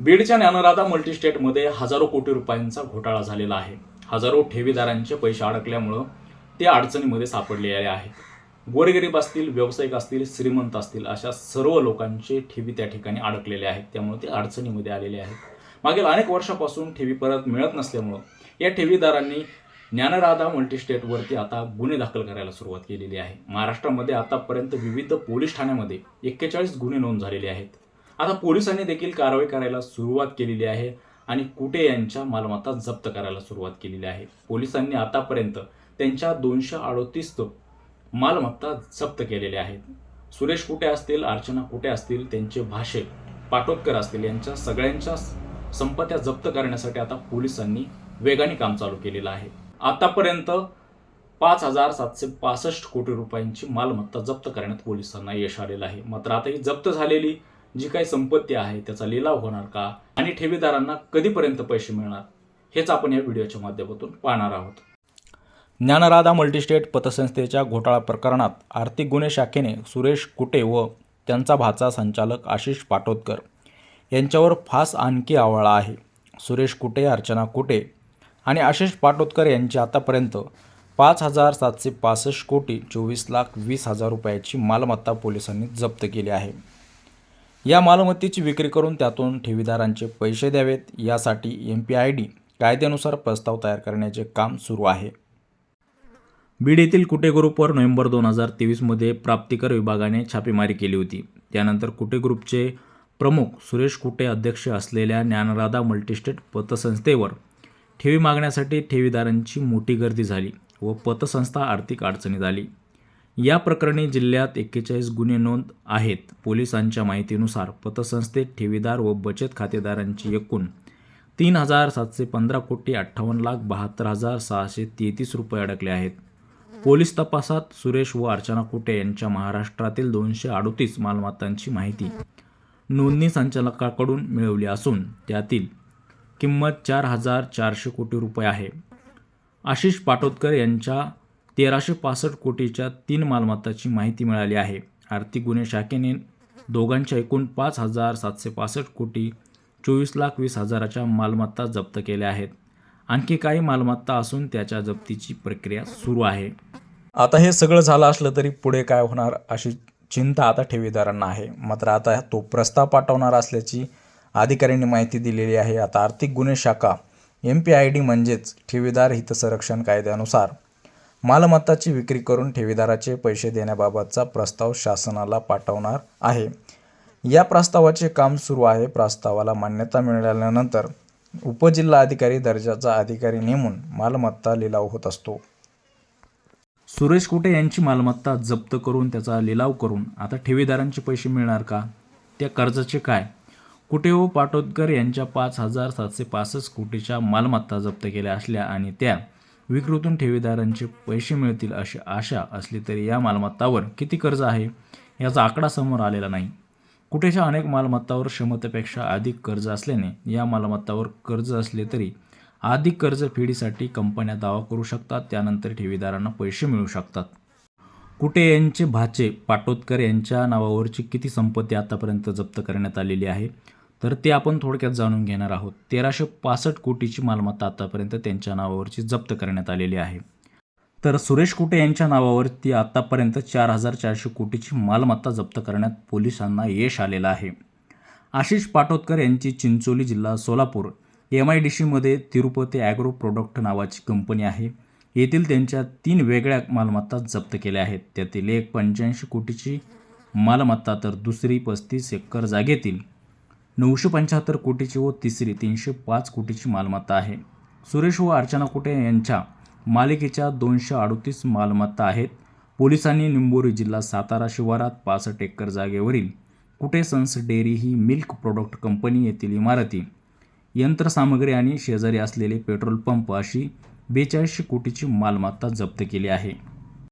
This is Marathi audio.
बीडच्या ज्ञानराधा मल्टीस्टेटमध्ये हजारो कोटी रुपयांचा घोटाळा झालेला आहे. हजारो ठेवीदारांचे पैसे अडकल्यामुळं ते अडचणीमध्ये सापडलेले आहेत. गोरगरीब असतील व्यावसायिक असतील श्रीमंत असतील अशा सर्व लोकांचे ठेवी त्या ठिकाणी अडकलेले आहेत. त्यामुळे ते अडचणीमध्ये आलेले आहेत. मागील अनेक वर्षापासून ठेवी परत मिळत नसल्यामुळं या ठेवीदारांनी ज्ञानराधा मल्टीस्टेटवरती आता गुन्हे दाखल करायला सुरुवात केलेली आहे. महाराष्ट्रामध्ये आतापर्यंत विविध पोलीस ठाण्यामध्ये एक्केचाळीस गुन्हे नोंद झालेले आहेत. आता पोलिसांनी देखील कारवाई करायला सुरुवात केलेली आहे आणि कुटे यांच्या मालमत्ता जप्त करायला सुरुवात केलेली आहे. पोलिसांनी आतापर्यंत त्यांच्या दोनशे अडोतीस मालमत्ता जप्त केलेल्या आहेत. सुरेश कुटे असतील अर्चना कुटे असतील त्यांचे भाषे पाटोदकर असतील यांच्या सगळ्यांच्या संपत्त्या जप्त करण्यासाठी आता पोलिसांनी वेगाने काम चालू केलेलं आहे. आतापर्यंत पाच हजार सातशे पासष्ट कोटी रुपयांची मालमत्ता जप्त करण्यात पोलिसांना यश आलेलं आहे. मात्र आता ही जप्त झालेली जी काही संपत्ती आहे त्याचा लिलाव होणार का? आणि ठेवीदारांना कधीपर्यंत पैसे मिळणार? हेच आपण या व्हिडिओच्या माध्यमातून पाहणार आहोत. ज्ञानराधा मल्टीस्टेट पतसंस्थेच्या घोटाळा प्रकरणात आर्थिक गुन्हे शाखेने सुरेश कुटे व त्यांचा भाचा संचालक आशिष पाटोदकर यांच्यावर फास आणखी आवळा आहे. सुरेश कुटे अर्चना कुटे आणि आशिष पाटोदकर यांची आतापर्यंत पाच हजार सातशे पासष्ट कोटी चोवीस लाख वीस हजार रुपयाची मालमत्ता पोलिसांनी जप्त केली आहे. या मालमत्तेची विक्री करून त्यातून ठेवीदारांचे पैसे द्यावेत. यासाठी एम पी आय डी कायद्यानुसार प्रस्ताव तयार करण्याचे काम सुरू आहे. बीड येथील कुटे ग्रुपवर नोव्हेंबर दोन हजार तेवीसमध्ये प्राप्तिकर विभागाने छापेमारी केली होती. त्यानंतर कुटे ग्रुपचे प्रमुख सुरेश कुटे अध्यक्ष असलेल्या ज्ञानराधा मल्टीस्टेट पतसंस्थेवर ठेवी मागण्यासाठी ठेवीदारांची मोठी गर्दी झाली व पतसंस्था आर्थिक अडचणीत आली. या प्रकरणी जिल्ह्यात एक्केचाळीस गुन्हे नोंद आहेत. पोलिसांच्या माहितीनुसार पतसंस्थेत ठेवीदार व बचत खातेदारांची एकूण तीन हजार सातशे पंधरा कोटी अठ्ठावन्न लाख बहात्तर हजार सहाशे तेहतीस रुपये अडकले आहेत. पोलीस तपासात सुरेश व अर्चना कुटे यांच्या महाराष्ट्रातील दोनशे अडोतीस मालमत्तांची माहिती नोंदणी संचालकाकडून मिळवली असून त्यातील किंमत चार हजार चारशे कोटी रुपये आहे. आशिष पाटोदकर यांच्या तेराशे पासष्ट कोटीच्या तीन मालमत्ताची माहिती मिळाली आहे. आर्थिक गुन्हे शाखेने दोघांच्या एकूण पाच हजार सातशे पासष्ट कोटी चोवीस लाख वीस हजाराच्या मालमत्ता जप्त केल्या आहेत. आणखी काही मालमत्ता असून त्याच्या जप्तीची प्रक्रिया सुरू आहे. आता हे सगळं झालं असलं तरी पुढे काय होणार अशी चिंता आता ठेवीदारांना आहे. मात्र आता तो प्रस्ताव पाठवणार असल्याची अधिकाऱ्यांनी माहिती दिलेली आहे. आता आर्थिक गुन्हे शाखा एम पी आय डी म्हणजेच ठेवीदार हितसंरक्षण कायद्यानुसार मालमत्ताची विक्री करून ठेवीदाराचे पैसे देण्याबाबतचा प्रस्ताव शासनाला पाठवणार आहे. या प्रस्तावाचे काम सुरू आहे. प्रस्तावाला मान्यता मिळाल्यानंतर उपजिल्हा अधिकारी दर्जाचा अधिकारी नेमून मालमत्ता लिलाव होत असतो. सुरेश कुटे यांची मालमत्ता जप्त करून त्याचा लिलाव करून आता ठेवीदारांचे पैसे मिळणार का? त्या कर्जाचे काय? कुटे व पाटोदकर यांच्या पाच हजार सातशे पासष्ट कोटीच्या मालमत्ता जप्त केल्या असल्या आणि त्या विक्रीतून ठेवीदारांचे पैसे मिळतील अशी आशा असली तरी या मालमत्तावर किती कर्ज आहे याचा आकडा समोर आलेला नाही. कुठेच्या अनेक मालमत्तावर क्षमतेपेक्षा अधिक कर्ज असल्याने या मालमत्तावर कर्ज असले तरी अधिक कर्ज फेडीसाठी कंपन्या दावा करू शकतात त्यानंतर ठेवीदारांना पैसे मिळू शकतात. कुटे यांचे भाचे पाटोदकर यांच्या नावावरची किती संपत्ती आतापर्यंत जप्त करण्यात आलेली आहे? तर ते आपण थोडक्यात जाणून घेणार आहोत. तेराशे पासष्ट कोटीची मालमत्ता आतापर्यंत त्यांच्या नावावरची जप्त करण्यात आलेली आहे. तर सुरेश कुटे यांच्या नावावरती आतापर्यंत चार हजार चारशे कोटीची मालमत्ता जप्त करण्यात पोलिसांना यश आलेलं आहे. आशिष पाटोदकर यांची चिंचोली जिल्हा सोलापूर एम आय डी सीमध्ये तिरुपती ॲग्रो प्रोडक्ट नावाची कंपनी आहे. येथील त्यांच्या तीन वेगळ्या मालमत्ता जप्त केल्या आहेत. त्यातील एक पंच्याऐंशी कोटीची मालमत्ता तर दुसरी पस्तीस एकर जागेतील नऊशे पंच्याहत्तर कोटीची व तिसरी तीनशे पाच कोटीची मालमत्ता आहे. सुरेश व अर्चना कुटे यांच्या मालिकेच्या दोनशे अडोतीस मालमत्ता आहेत. पोलिसांनी निंबोरी जिल्हा सातारा शिवारात पासष्ट एकर जागेवरील कुटे सन्स डेअरी ही मिल्क प्रोडक्ट कंपनी येथील इमारती यंत्रसामग्री आणि शेजारी असलेले पेट्रोल पंप अशी बेचाळीसशे कोटीची मालमत्ता जप्त केली आहे.